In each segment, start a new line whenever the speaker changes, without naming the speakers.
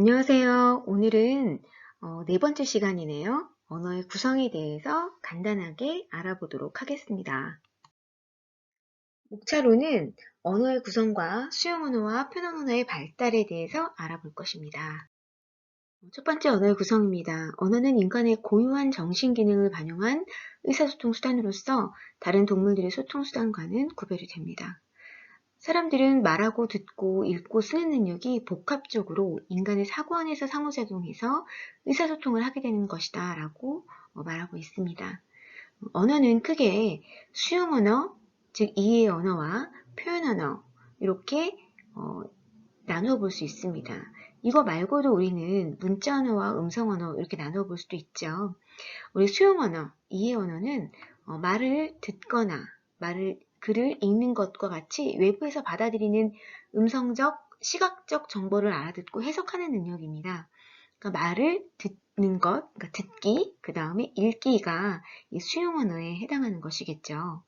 안녕하세요. 오늘은 어, 네 번째 시간이네요. 언어의 구성에 대해서 간단하게 알아보도록 하겠습니다. 목차로는 언어의 구성과 수용 언어와 표현 언어의 발달에 대해서 알아볼 것입니다. 첫 번째 언어의 구성입니다. 언어는 인간의 고유한 정신 기능을 반영한 의사소통 수단으로서 다른 동물들의 소통 수단과는 구별이 됩니다. 사람들은 말하고 듣고 읽고 쓰는 능력이 복합적으로 인간의 사고 안에서 상호작용해서 의사소통을 하게 되는 것이다 라고 어, 말하고 있습니다. 언어는 크게 수용 언어, 즉 이해 언어와 표현 언어 이렇게 어, 나누어 볼 수 있습니다. 이거 말고도 우리는 문자 언어와 음성 언어 이렇게 나누어 볼 수도 있죠. 우리 수용 언어, 이해 언어는 어, 말을 듣거나 말을 글을 읽는 것과 같이 외부에서 받아들이는 음성적, 시각적 정보를 알아듣고 해석하는 능력입니다. 그러니까 말을 듣는 것, 그러니까 듣기, 그 다음에 읽기가 이 수용 언어에 해당하는 것이겠죠.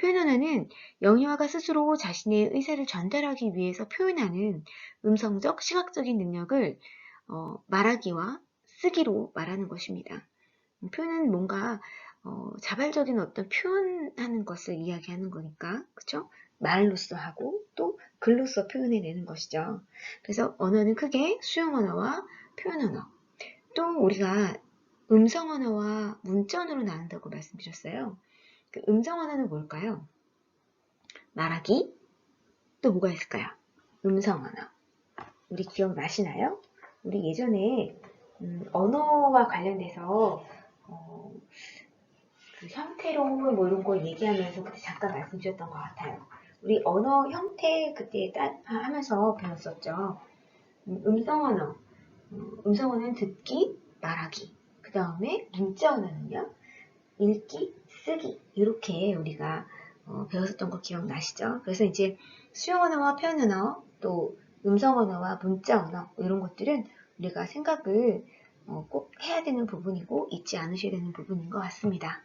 표현 언어는 영유아가 스스로 자신의 의사를 전달하기 위해서 표현하는 음성적, 시각적인 능력을 어, 말하기와 쓰기로 말하는 것입니다. 표현은 뭔가 어, 자발적인 어떤 표현하는 것을 이야기하는 거니까, 그쵸? 말로써 하고 또 글로써 표현해내는 것이죠. 그래서 언어는 크게 수용 언어와 표현 언어, 또 우리가 음성 언어와 언어로 나눈다고 말씀드렸어요. 그 음성 언어는 뭘까요? 말하기, 또 뭐가 있을까요? 음성 언어. 우리 기억나시나요? 우리 예전에 음, 언어와 관련돼서 어, 그 형태로 뭐 이런 걸 얘기하면서 그때 잠깐 말씀 주셨던 것 같아요. 우리 언어 형태 그때 따, 하면서 배웠었죠. 음, 음성 언어. 음, 음성 언어는 듣기, 말하기. 그 다음에 문자 언어는요. 읽기, 쓰기. 이렇게 우리가 어, 배웠었던 거 기억나시죠? 그래서 이제 수용 언어와 표현 언어, 또 음성 언어와 문자 언어 이런 것들은 우리가 생각을 어, 꼭 해야 되는 부분이고 잊지 않으셔야 되는 부분인 것 같습니다.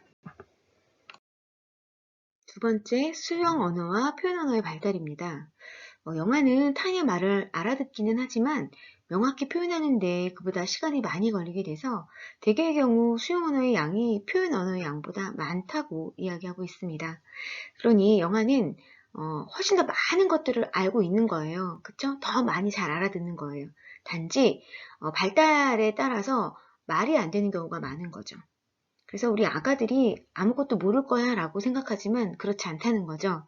두 번째, 수용 언어와 표현 언어의 발달입니다. 어, 영화는 타인의 말을 알아듣기는 하지만 명확히 표현하는데 그보다 시간이 많이 걸리게 돼서 대개의 경우 수용 언어의 양이 표현 언어의 양보다 많다고 이야기하고 있습니다. 그러니 영화는 어, 훨씬 더 많은 것들을 알고 있는 거예요. 그쵸? 더 많이 잘 알아듣는 거예요. 단지 어, 발달에 따라서 말이 안 되는 경우가 많은 거죠. 그래서 우리 아가들이 아무것도 모를 거야 라고 생각하지만 그렇지 않다는 거죠.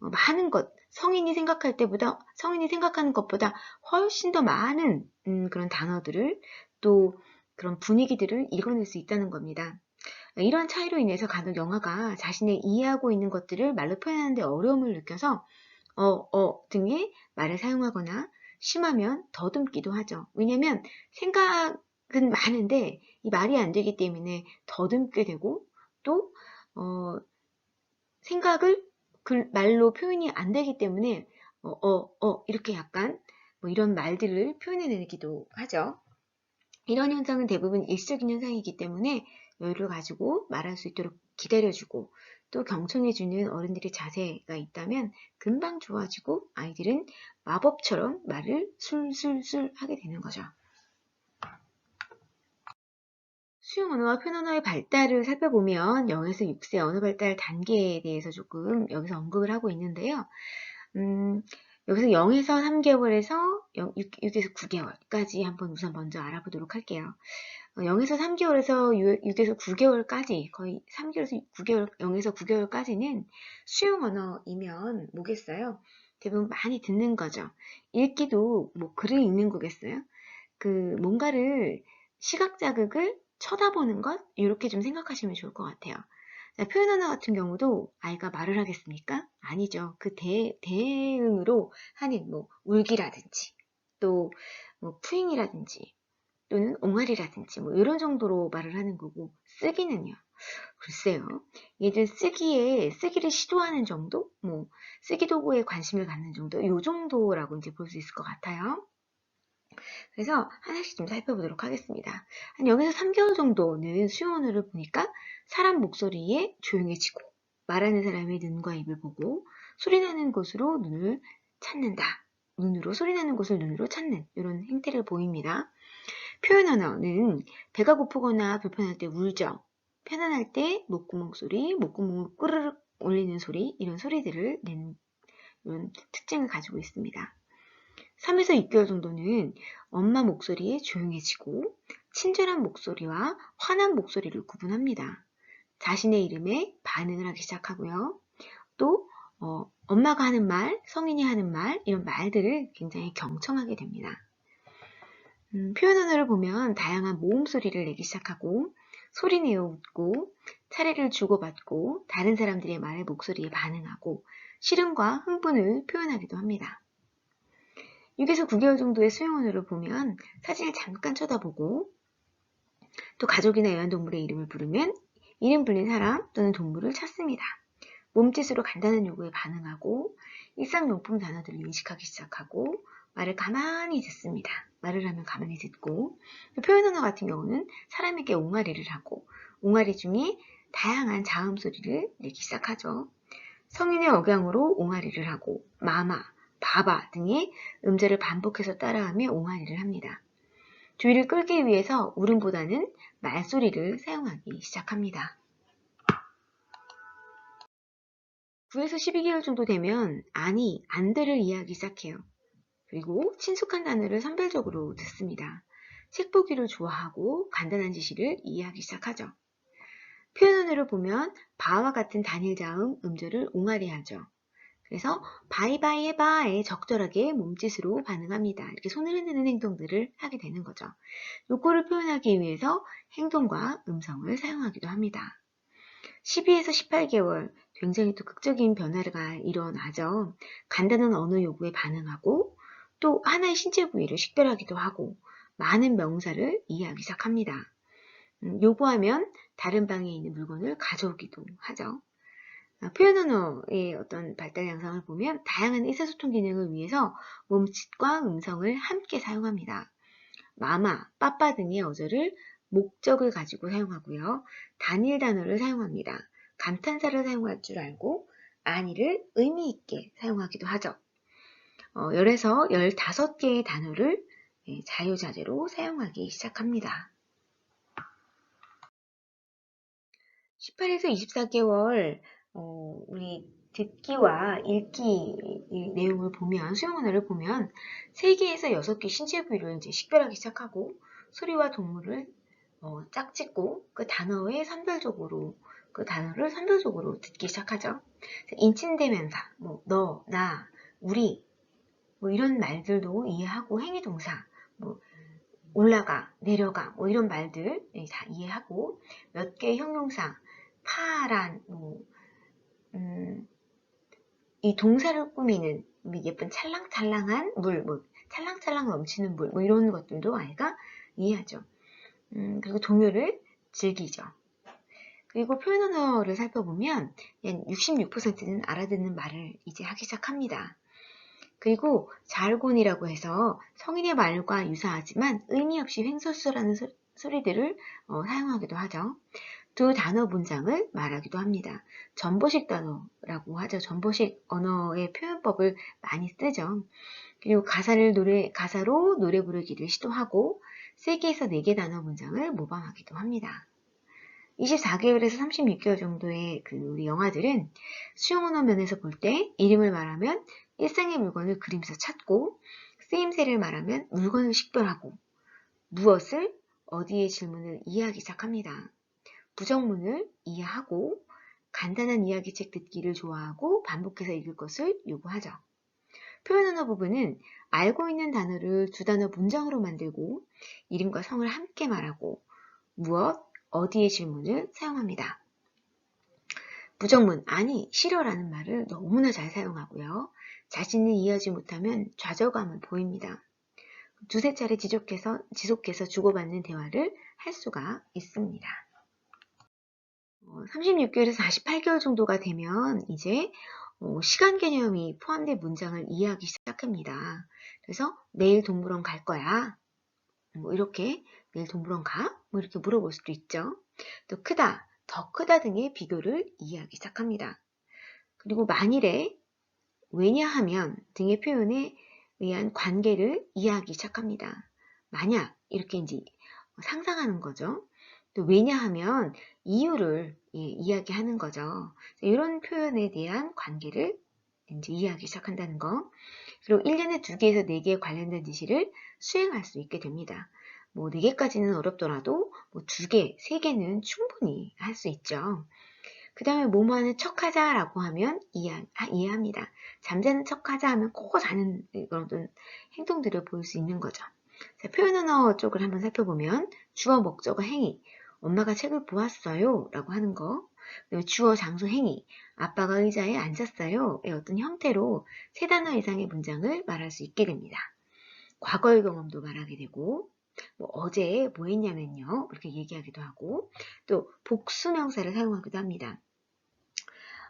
어, 많은 것, 성인이 생각할 때보다, 성인이 생각하는 것보다 훨씬 더 많은 음, 그런 단어들을 또 그런 분위기들을 읽어낼 수 있다는 겁니다. 이러한 차이로 인해서 간혹 영화가 자신의 이해하고 있는 것들을 말로 표현하는데 어려움을 느껴서 어, 어 등의 말을 사용하거나 심하면 더듬기도 하죠. 왜냐하면 생각은 많은데 이 말이 안 되기 때문에 더듬게 되고 또 어, 생각을 글, 말로 표현이 안 되기 때문에 어, 어, 어 이렇게 약간 뭐 이런 말들을 표현해내기도 하죠. 이런 현상은 대부분 일시적인 현상이기 때문에 여유를 가지고 말할 수 있도록 기다려주고 또 경청해주는 어른들의 자세가 있다면 금방 좋아지고 아이들은 마법처럼 말을 술술술 하게 되는 거죠. 수용 언어와 표현 언어의 발달을 살펴보면 0에서 6세 언어 발달 단계에 대해서 조금 여기서 언급을 하고 있는데요. 음, 여기서 0에서 3개월에서 6, 에서 9개월까지 한번 우선 먼저 알아보도록 할게요. 0에서 어, 3개월에서 6, 에서 9개월까지 거의 3개월에서 9개월, 0에서 9개월까지는 수용 언어이면 뭐겠어요? 대부분 많이 듣는 거죠. 읽기도 뭐 글을 읽는 거겠어요? 그 뭔가를 시각 자극을 쳐다보는 것 이렇게 좀 생각하시면 좋을 것 같아요. 자, 표현 언어 같은 경우도 아이가 말을 하겠습니까? 아니죠. 그 대, 대응으로 하는 뭐 울기라든지 또 뭐 푸잉이라든지 또는 옹알이라든지 뭐 이런 정도로 말을 하는 거고 쓰기는요. 글쎄요. 얘들 쓰기에 쓰기를 시도하는 정도, 뭐 쓰기 도구에 관심을 갖는 정도, 요 정도라고 이제 볼 수 있을 것 같아요. 그래서 하나씩 좀 살펴보도록 하겠습니다. 한 0에서 3개월 정도는 수용언어를 보니까 사람 목소리에 조용해지고 말하는 사람의 눈과 입을 보고 소리나는 곳으로 눈을 찾는다. 눈으로 소리 나는 곳을 눈으로 찾는 이런 행태를 보입니다. 표현 언어는 배가 고프거나 불편할 때 울죠. 편안할 때 목구멍 소리, 목구멍을 꾸르륵 올리는 소리 이런 소리들을 내는 이런 특징을 가지고 있습니다. 3에서 6개월 정도는 엄마 목소리에 조용해지고 친절한 목소리와 화난 목소리를 구분합니다. 자신의 이름에 반응을 하기 시작하고요. 또 어, 엄마가 하는 말, 성인이 하는 말 이런 말들을 굉장히 경청하게 됩니다. 음, 표현 언어를 보면 다양한 모음 소리를 내기 시작하고 소리 내어 웃고 차례를 주고받고 다른 사람들의 말의 목소리에 반응하고 실음과 흥분을 표현하기도 합니다. 6에서 9개월 정도의 언어를 보면 사진을 잠깐 쳐다보고 또 가족이나 애완동물의 이름을 부르면 이름 불린 사람 또는 동물을 찾습니다. 몸짓으로 간단한 요구에 반응하고 일상용품 단어들을 인식하기 시작하고 말을 가만히 듣습니다. 말을 하면 가만히 듣고 표현 언어 같은 경우는 사람에게 옹알이를 하고 옹알이 중에 다양한 자음 소리를 내기 시작하죠. 성인의 억양으로 옹알이를 하고 마마, 바바 등의 음절을 반복해서 따라하며 옹알이를 합니다. 주의를 끌기 위해서 울음보다는 말소리를 사용하기 시작합니다. 9에서 12개월 정도 되면 아니, 안돼를 이해하기 시작해요. 그리고 친숙한 단어를 선별적으로 듣습니다. 책 보기를 좋아하고 간단한 지시를 이해하기 시작하죠. 표현언어를 보면 바와 같은 단일 자음 음절을 옹알이 하죠. 그래서 바이바이 해바에 적절하게 몸짓으로 반응합니다. 이렇게 손을 흔드는 행동들을 하게 되는 거죠. 욕구를 표현하기 위해서 행동과 음성을 사용하기도 합니다. 12에서 18개월 굉장히 또 극적인 변화가 일어나죠. 간단한 언어 요구에 반응하고 또 하나의 신체 부위를 식별하기도 하고 많은 명사를 이해하기 시작합니다. 음, 요구하면 다른 방에 있는 물건을 가져오기도 하죠. 아, 표현 언어의 어떤 발달 양상을 보면 다양한 의사소통 기능을 위해서 몸짓과 음성을 함께 사용합니다. 마마, 빠빠 등의 어조를 목적을 가지고 사용하고요. 단일 단어를 사용합니다. 감탄사를 사용할 줄 알고 아니를 의미 있게 사용하기도 하죠. 어, 10에서 15개의 단어를 예, 자유자재로 사용하기 시작합니다. 18에서 24개월 어, 우리 듣기와 읽기 내용을 보면 수영 언어를 보면 3개에서 6개 신체 부위를 이제 식별하기 시작하고 소리와 동물을 어, 짝짓고 그 단어의 선별적으로 그 단어를 선별적으로 듣기 시작하죠. 인칭대명사, 뭐 너, 나, 우리 뭐 이런 말들도 이해하고 행위 동사, 뭐 올라가, 내려가, 뭐 이런 말들 네, 다 이해하고 몇 개의 형용사, 파란, 뭐, 음, 이 동사를 꾸미는 예쁜 찰랑찰랑한 물, 뭐 찰랑찰랑 넘치는 물, 뭐 이런 것들도 아이가 이해하죠. 음, 그리고 동요를 즐기죠. 그리고 표현 언어를 살펴보면 66%는 알아듣는 말을 이제 하기 시작합니다. 그리고 자르곤이라고 해서 성인의 말과 유사하지만 의미 없이 횡설수라는 소 리들을 어, 사용하기도 하죠. 두 단어 문장을 말하기도 합니다. 전보식 단어라고 하죠. 전보식 언어의 표현법을 많이 쓰죠. 그리고 가사를 노래, 가사로 노래 부르기를 시도하고 3개에서 4개 단어 문장을 모방하기도 합니다. 24개월에서 36개월 정도의 그 우리 영화들은 수용 언어 면에서 볼 때 이름을 말하면 일상의 물건을 그림에서 찾고 쓰임새를 말하면 물건을 식별하고 무엇을 어디의 질문을 이해하기 시작합니다. 부정문을 이해하고 간단한 이야기책 듣기를 좋아하고 반복해서 읽을 것을 요구하죠. 표현 언어 부분은 알고 있는 단어를 두 단어 문장으로 만들고 이름과 성을 함께 말하고 무엇, 어디의 질문을 사용합니다. 부정문, 아니, 싫어라는 말을 너무나 잘 사용하고요. 자신이 이해하지 못하면 좌절감을 보입니다. 두세 차례 지속해서, 지속해서 주고받는 대화를 할 수가 있습니다. 36개월에서 어, 48개월 정도가 되면 이제 어, 시간 개념이 포함된 문장을 이해하기 시작합니다. 그래서 내일 동물원 갈 거야. 뭐 이렇게 내일 동물원 가? 뭐 이렇게 물어볼 수도 있죠. 또 크다, 더 크다 등의 비교를 이해하기 시작합니다. 그리고 만일에 왜냐하면 등의 표현에 위한 관계를 이해하기 시작합니다. 만약 이렇게 이제 상상하는 거죠. 또 왜냐하면 이유를 예, 이야기하는 거죠. 이런 표현에 대한 관계를 이제 이해하기 시작한다는 거. 그리고 1년에 2개에서 4개에 관련된 지시를 수행할 수 있게 됩니다. 뭐 4개까지는 어렵더라도 뭐 2개, 3개는 충분히 할 수 있죠. 그 다음에 뭐뭐 하는 척 하자 라고 하면 이해, 이해합니다. 잠자는 척 하자 하면 꼭 자는 그런 행동들을 보일 수 있는 거죠. 자, 표현 언어 쪽을 한번 살펴보면 주어, 목적어, 행위 엄마가 책을 보았어요 라고 하는 거 주어, 장소, 행위 아빠가 의자에 앉았어요 의 어떤 형태로 세 단어 이상의 문장을 말할 수 있게 됩니다. 과거의 경험도 말하게 되고 뭐 어제 뭐 했냐면요. 이렇게 얘기하기도 하고 또 복수명사를 사용하기도 합니다.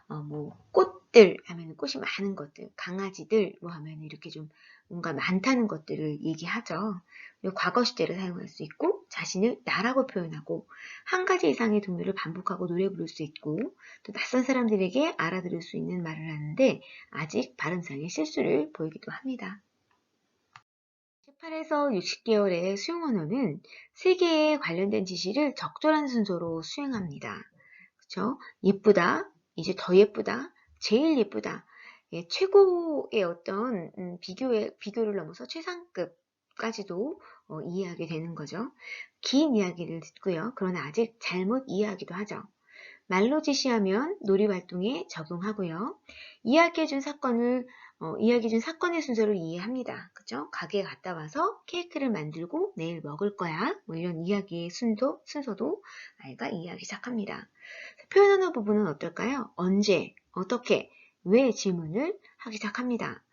어, 뭐꽃 들 하면 꽃이 많은 것들, 강아지들 뭐 하면 이렇게 좀 뭔가 많다는 것들을 얘기하죠. 과거 시제를 사용할 수 있고 자신을 나라고 표현하고 한 가지 이상의 동요를 반복하고 노래 부를 수 있고 또 낯선 사람들에게 알아들을 수 있는 말을 하는데 아직 발음상의 실수를 보이기도 합니다. 18에서 60개월의 수용 언어는 세계에 관련된 지시를 적절한 순서로 수행합니다. 그렇죠? 예쁘다, 이제 더 예쁘다, 제일 예쁘다, 예, 최고의 어떤 음, 비교의 비교를 넘어서 최상급까지도 어, 이해하게 되는 거죠. 긴 이야기를 듣고요. 그러나 아직 잘못 이해하기도 하죠. 말로 지시하면 놀이 활동에 적용하고요. 이야기해준 사건을 어, 이야기해준 사건의 순서를 이해합니다. 그죠? 가게에 갔다 와서 케이크를 만들고 내일 먹을 거야. 뭐 이런 이야기의 순도, 순서도 아이가 이해하기 시작합니다. 표현하는 부분은 어떨까요? 언제, 어떻게, 왜 질문을 하기 시작합니다.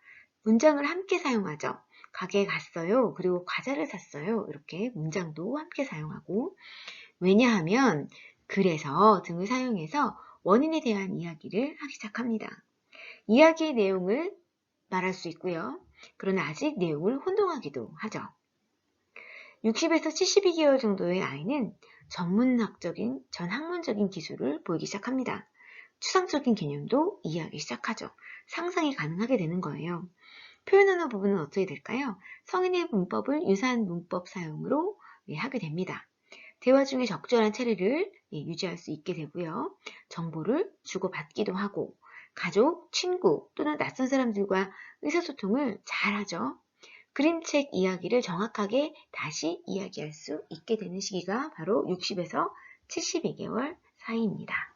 문장을 함께 사용하죠. 가게에 갔어요. 그리고 과자를 샀어요. 이렇게 문장도 함께 사용하고 왜냐하면 그래서 등을 사용해서 원인에 대한 이야기를 하기 시작합니다. 이야기의 내용을 말할 수 있고요. 그러나 아직 내용을 혼동하기도 하죠. 60에서 72개월 정도의 아이는 전문학적인, 전학문적인 기술을 보이기 시작합니다. 추상적인 개념도 이해하기 시작하죠. 상상이 가능하게 되는 거예요. 표현하는 부분은 어떻게 될까요? 성인의 문법을 유사한 문법 사용으로 예, 하게 됩니다. 대화 중에 적절한 체리를 예, 유지할 수 있게 되고요. 정보를 주고받기도 하고 가족, 친구 또는 낯선 사람들과 의사소통을 잘하죠. 그림책 이야기를 정확하게 다시 이야기할 수 있게 되는 시기가 바로 60에서 72개월 사이입니다.